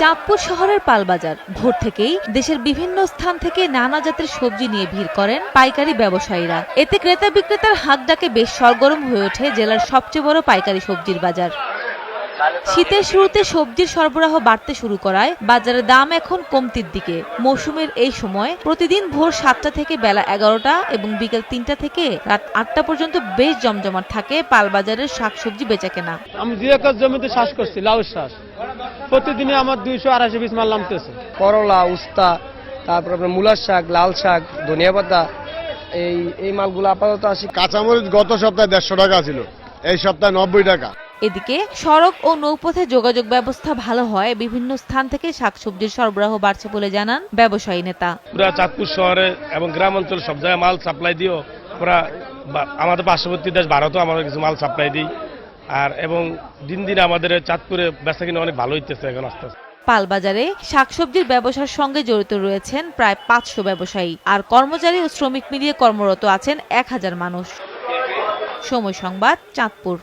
চাঁদপুর শহরের পালবাজার। ভোর থেকেই দেশের বিভিন্ন স্থান থেকে নানা জাতের সবজি নিয়ে ভিড় করেন পাইকারি ব্যবসায়ীরা। এতে ক্রেতা বিক্রেতার হাত ডাকে বেশ সরগরম হয়ে ওঠে জেলার সবচেয়ে বড় পাইকারি সবজির বাজার। শীতের শুরুতে সবজির সরবরাহ বাড়তে শুরু করায় বাজারের দাম এখন কমতির দিকে। মৌসুমের এই সময় প্রতিদিন ভোর সাতটা থেকে বেলা এগারোটা এবং বিকেল তিনটা থেকে রাত আটটা পর্যন্ত বেশ জমজমাট থাকে পালবাজারের শাকসবজি বেচাকেনা। আমি দুই একর জমিতে চাষ করছি, লাউ চাষ প্রতিদিনই আমার দুইশো আড়াইশো পিস মাল নামতেছে। করলা উস্তা তারপর আপনার মূলার শাক লাল শাক ধনিয়া পাতা এই এই মালগুলো আপাতত আসি কাঁচামরিচ গত সপ্তাহে দেড়শো টাকা ছিল এই সপ্তাহে নব্বই টাকা। এদিকে সড়ক ও নৌপথে যোগাযোগ ব্যবস্থা ভালো হয় বিভিন্ন স্থান থেকে শাকসবজির সরবরাহ বাড়ছে বলে জানান ব্যবসায়ী নেতা। পুরা চাঁদপুর শহরে এবং গ্রাম অঞ্চল সব জায়গায় মাল সাপ্লাই দিও পুরা আমাদের পার্শ্ববর্তী দেশ ভারতও আমরা কিছু মাল সাপ্লাই দিই। আর এবং দিন দিন আমাদের চাঁদপুরে বেচা কিনা অনেক ভালো হইতেছে এখন আস্তে আস্তে। পালবাজারে শাকসবজির ব্যবসার সঙ্গে জড়িত রয়েছেন প্রায় পাঁচশো ব্যবসায়ী আর কর্মচারী ও শ্রমিক মিলিয়ে কর্মরত আছেন এক হাজার মানুষ। সময় সংবাদ, চাঁদপুর।